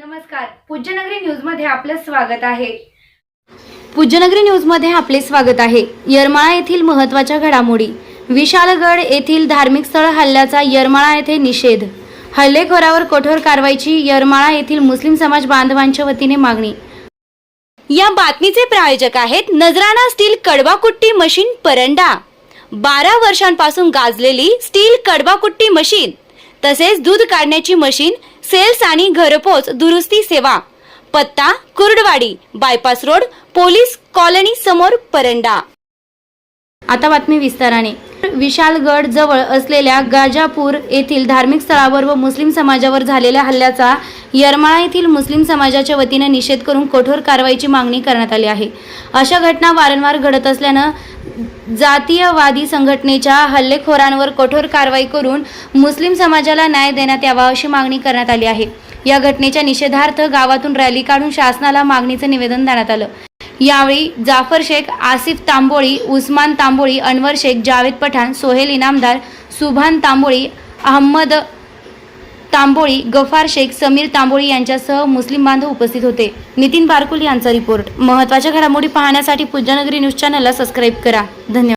नमस्कार. पूज्यनगरी न्यूजमध्ये आपलं स्वागत आहे. पूज्यनगरी न्यूजमध्ये आपले स्वागत आहे. यरमाळा येथील महत्त्वाच्या घडामोडी. विशालगड येथील धार्मिक स्थळ हल्ल्याचा यरमाळा येथे निषेध. हल्लेखोरावर कठोर कारवाईची यरमाळा येथील मुस्लिम समाज बांधवांच्या वतीने मागणी. या बातमीचे प्रायोजक आहेत नजराणा स्टील कडवाकुट्टी मशीन परंडा. बारा वर्षांपासून गाजलेली स्टील कडवाकुट्टी मशीन तसेच दूध काढण्याची मशीन सेल्स आणि घरपोच दुरुस्ती सेवा. पत्ता Kurduwadi bypass road police colony समोर परंडा. आता बातमी विस्ताराने. विशालगड जवळ असलेल्या गाजापूर येथील धार्मिक स्थळावर व मुस्लिम समाजावर झालेल्या हल्ल्याचा यरमाळा येथील मुस्लिम समाजाच्या वतीने निषेध करून कठोर कारवाईची मागणी करण्यात आली आहे. अशा घटना वारंवार घडत असल्यानं जातीयवादी संघटनेच्या हल्लेखोरांवर कठोर कारवाई करून मुस्लिम समाजाला न्याय देण्यात यावा अशी मागणी करण्यात आली आहे. या घटनेच्या निषेधार्थ गावातून रॅली काढून शासनाला मागणीचं निवेदन देण्यात आलं. यावेळी जाफर शेख आसिफ तांबोळी उस्मान तांबोळी अनवर शेख जावेद पठाण सोहेल इनामदार सुभान तांबोळी अहमद तांबोळी गफार शेख समीर तांबोळी यांच्यासह मुस्लिम बांधव उपस्थित होते. नितीन बारकुल यांचा रिपोर्ट. महत्त्वाच्या घडामोडी पाहण्यासाठी पूज्यनगरी न्यूज चॅनलला सबस्क्राईब करा. धन्यवाद.